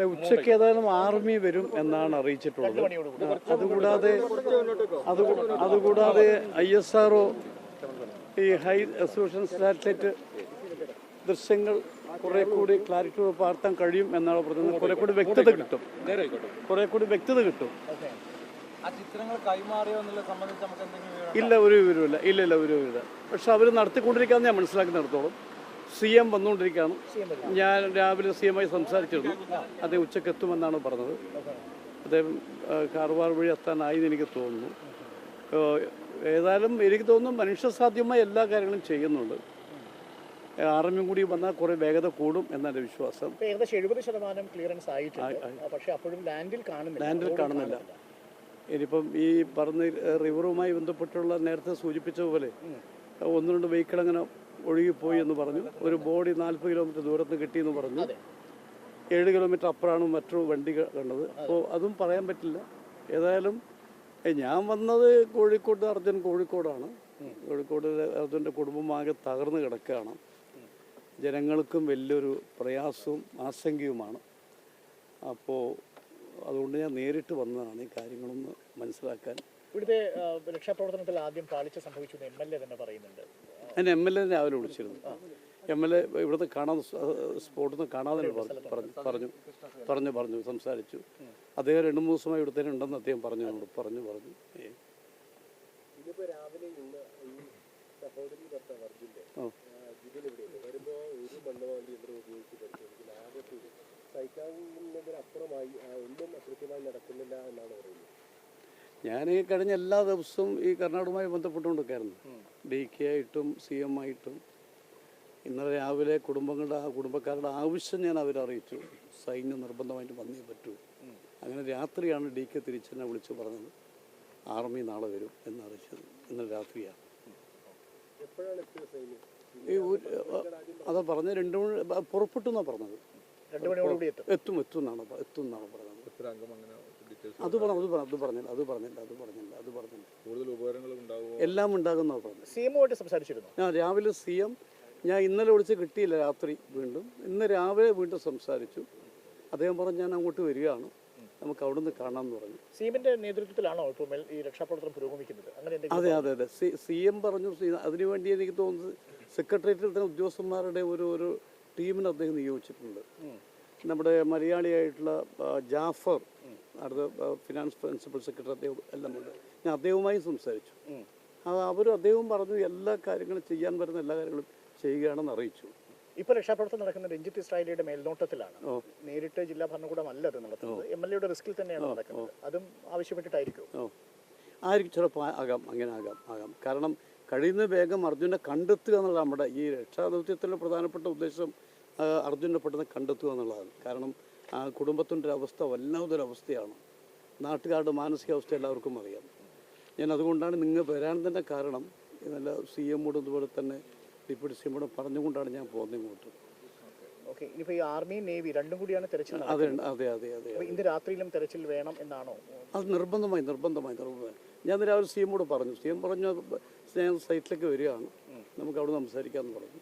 അല്ല ഉച്ചയ്ക്ക് ഏതായാലും ആർമി വരും എന്നാണ് അറിയിച്ചിട്ടുള്ളത്. അതുകൂടാതെ അത് അതുകൂടാതെ ഐ എസ് ആർ ഈ ഹൈ റെസൊല്യൂഷൻ സാറ്റലൈറ്റ് ദൃശ്യങ്ങൾ കുറെ കൂടി ക്ലാരിറ്റി പകർത്താൻ കഴിയും എന്നാണ് പറയുന്നത് കുറെ കൂടി വ്യക്തത കിട്ടും. കുറെ കൂടി വ്യക്തത കിട്ടും. ഇല്ല ഒരു വിവരമില്ല ഇല്ല ഇല്ല ഒരു വിവരമില്ല പക്ഷെ അവർ നടത്തിക്കൊണ്ടിരിക്കാന്ന് ഞാൻ മനസ്സിലാക്കി മനസ്സിലാക്കുന്നിടത്തോളം സി എം വന്നുകൊണ്ടിരിക്കുകയാണ്. ഞാൻ രാവിലെ സി എമ്മായി സംസാരിച്ചിരുന്നു. അദ്ദേഹം ഉച്ചയ്ക്ക് എത്തുമെന്നാണ് പറഞ്ഞത്. അദ്ദേഹം കാർവാർ വഴി എത്താനായി എന്ന് എനിക്ക് തോന്നുന്നു. ഏതായാലും എനിക്ക് തോന്നുന്നു മനുഷ്യസാധ്യമായ എല്ലാ കാര്യങ്ങളും ചെയ്യുന്നുണ്ട്. ആർമിയും കൂടി വന്നാൽ കുറെ വേഗത കൂടും എന്നാണ് വിശ്വാസം. ഇപ്പൊ ഏകദേശം എഴുപത് ശതമാനം ക്ലിയറൻസ് ആയിട്ടുണ്ട്. പക്ഷെ അപ്പോഴും ലാൻഡിൽ കാണുന്നില്ല. ലാൻഡിൽ കാണുന്നില്ല. ഇനിയിപ്പം ഈ പറഞ്ഞ റിവറുമായി ബന്ധപ്പെട്ടുള്ള നേരത്തെ സൂചിപ്പിച്ച പോലെ ഒന്ന് രണ്ട് വെഹിക്കിൾ അങ്ങനെ ഒഴുകിപ്പോയി എന്ന് പറഞ്ഞു. ഒരു ബോഡി നാൽപ്പത് കിലോമീറ്റർ ദൂരത്ത് കിട്ടിയെന്ന് പറഞ്ഞു. ഏഴ് കിലോമീറ്റർ അപ്പുറമാണ് മറ്റൊരു വണ്ടി കണ്ടത്. അപ്പോൾ അതും പറയാൻ പറ്റില്ല. ഏതായാലും ഞാൻ വന്നത് കോഴിക്കോട് അർജുൻ കോഴിക്കോടാണ്. കോഴിക്കോട് അർജുന്റെ കുടുംബം ആകെ തകർന്ന് കിടക്കുകയാണ്. ജനങ്ങൾക്കും വലിയൊരു പ്രയാസവും ആശങ്കയുമാണ്. അപ്പോൾ അതുകൊണ്ട് ഞാൻ നേരിട്ട് വന്നതാണ് ഈ കാര്യങ്ങളൊന്ന് മനസ്സിലാക്കാൻ. ഇവിടുത്തെ രക്ഷാപ്രവർത്തനത്തിൽ ആദ്യം പാളിച്ച സംഭവിച്ചു എന്ന് എം എൽ എ തന്നെ പറയുന്നുണ്ട്. അതിന് എം എൽ എ രാവിലെ വിളിച്ചിരുന്നു? എം എൽ എ ഇവിടുത്തെ കാണാതെ സ്പോട്ടിൽ നിന്ന് കാണാതെ പറഞ്ഞു പറഞ്ഞു പറഞ്ഞു പറഞ്ഞു സംസാരിച്ചു. അദ്ദേഹം രണ്ട് മൂന്ന് ദിവസമായി ഇവിടെ തന്നെ ഉണ്ടെന്ന് അദ്ദേഹം പറഞ്ഞു എന്നോട് പറഞ്ഞു പറഞ്ഞു. എന്നാണ് ഓ. ഞാൻ ഈ കഴിഞ്ഞ എല്ലാ ദിവസവും ഈ കർണാടകവുമായി ബന്ധപ്പെട്ടുകൊണ്ടൊക്കെയായിരുന്നു. ഡി കെ ആയിട്ടും സി എം ആയിട്ടും. ഇന്നലെ രാവിലെ കുടുംബങ്ങളുടെ ആ കുടുംബക്കാരുടെ ആവശ്യം ഞാൻ അവരെ അറിയിച്ചു. സൈന്യം നിർബന്ധമായിട്ട് വന്നേ പറ്റൂ. അങ്ങനെ രാത്രിയാണ് ഡി കെ തിരിച്ചെന്നെ വിളിച്ചു പറഞ്ഞത്. ആർമി നാളെ വരും എന്നറിയിച്ചത് ഇന്നലെ രാത്രിയാണ്. ഈ അതാ പറഞ്ഞത് രണ്ടു മണി പുറപ്പെട്ടു എന്നാണ് പറഞ്ഞത്. എത്തും. എത്തും എത്തും എന്നാണ് എത്തും എന്നാണ് പറഞ്ഞത്. അത് പറഞ്ഞു അത് പറഞ്ഞു അത് പറഞ്ഞില്ല അത് പറഞ്ഞില്ല അത് പറഞ്ഞില്ല അത് പറഞ്ഞില്ല. കൂടുതൽ എല്ലാം ഉണ്ടാകുന്ന പറഞ്ഞു സി എമ്മുമായിട്ട് സംസാരിച്ചിരുന്നു? ഞാൻ രാവിലെ സി എം ഞാൻ ഇന്നലെ വിളിച്ച് കിട്ടിയില്ല രാത്രി വീണ്ടും. ഇന്ന് രാവിലെ വീണ്ടും സംസാരിച്ചു. അദ്ദേഹം പറഞ്ഞു ഞാൻ അങ്ങോട്ട് വരികയാണ്. നമുക്ക് അവിടെ നിന്ന് കാണാമെന്ന് പറഞ്ഞു. സി എമ്മിന്റെ നേതൃത്വത്തിലാണോ ഇപ്പോൾ ഈ രക്ഷാപ്രവർത്തനം പുരോഗമിക്കുന്നത്? അങ്ങനെ അതെ അതെ അതെ. സി സി എം പറഞ്ഞു അതിനുവേണ്ടി എനിക്ക് തോന്നുന്നത്. സെക്രട്ടേറിയറ്റിൽ തന്നെ ഉദ്യോഗസ്ഥന്മാരുടെ ഒരു ഒരു ടീമിനെ അദ്ദേഹം നിയോഗിച്ചിട്ടുണ്ട്. നമ്മുടെ മലയാളിയായിട്ടുള്ള ജാഫർ അടുത്ത ഫിനാൻസ് പ്രിൻസിപ്പൽ സെക്രട്ടറി അദ്ദേഹം എല്ലാം ഉണ്ട് ഞാൻ അദ്ദേഹവുമായി സംസാരിച്ചു. അത് അവർ അദ്ദേഹവും പറഞ്ഞു എല്ലാ കാര്യങ്ങളും ചെയ്യാൻ വരുന്ന എല്ലാ കാര്യങ്ങളും ചെയ്യുകയാണെന്ന് അറിയിച്ചു. ഇപ്പോൾ രക്ഷാപ്രവർത്തനം നടക്കുന്ന രഞ്ജിത്ത് ഇസ്രായേലിയുടെ മേൽനോട്ടത്തിലാണ്. നേരിട്ട് ജില്ലാ ഭരണകൂടം അല്ല അത് നടത്തുന്നത്. എം എൽ എയുടെ റിസ്കിൽ തന്നെയാണ് നടക്കുന്നത്. അതും ആവശ്യപ്പെട്ടിട്ടായിരിക്കും. ആയിരിക്കും. ചിലപ്പോൾ ആകാം അങ്ങനെ ആകാം ആകാം. കാരണം കഴിയുന്ന വേഗം അർജുനെ കണ്ടെത്തുക എന്നുള്ള നമ്മുടെ ഈ രക്ഷാദൗത്യത്തിലെ പ്രധാനപ്പെട്ട ഉദ്ദേശം. അർജുനെ പെട്ടെന്ന് കണ്ടെത്തുക എന്നുള്ളതാണ്. കാരണം ആ കുടുംബത്തിന്റെ ഒരു അവസ്ഥ വല്ലാത്തൊരവസ്ഥയാണ് നാട്ടുകാരുടെ മാനസികാവസ്ഥ എല്ലാവർക്കും അറിയാം. ഞാൻ അതുകൊണ്ടാണ് നിങ്ങൾ വരാൻ തന്നെ കാരണം നല്ല സി എമ്മോട് ഇതുപോലെ തന്നെ ഡിപ്യൂട്ടി സി എമ്മോട് പറഞ്ഞുകൊണ്ടാണ് ഞാൻ പോകുന്നത് ഇങ്ങോട്ട്. ഓക്കെ ഇനിയിപ്പോൾ ഈ നേവി രണ്ടും കൂടിയാണ് തെരച്ചിൽ അതെ നടക്കുന്നത് അതെ അതെ അതെ. അപ്പോൾ ഇന്ന് രാത്രിയിലും തെരച്ചിൽ വേണം എന്നാണോ? അത് നിർബന്ധമായി നിർബന്ധമായി നിർബന്ധമായി. ഞാൻ രാവിലെ സി എമ്മോട് പറഞ്ഞു. സി എം പറഞ്ഞു ഞാൻ സൈറ്റിലേക്ക് വരികയാണ്. നമുക്ക് അവിടെ സംസാരിക്കാമെന്ന് പറഞ്ഞു.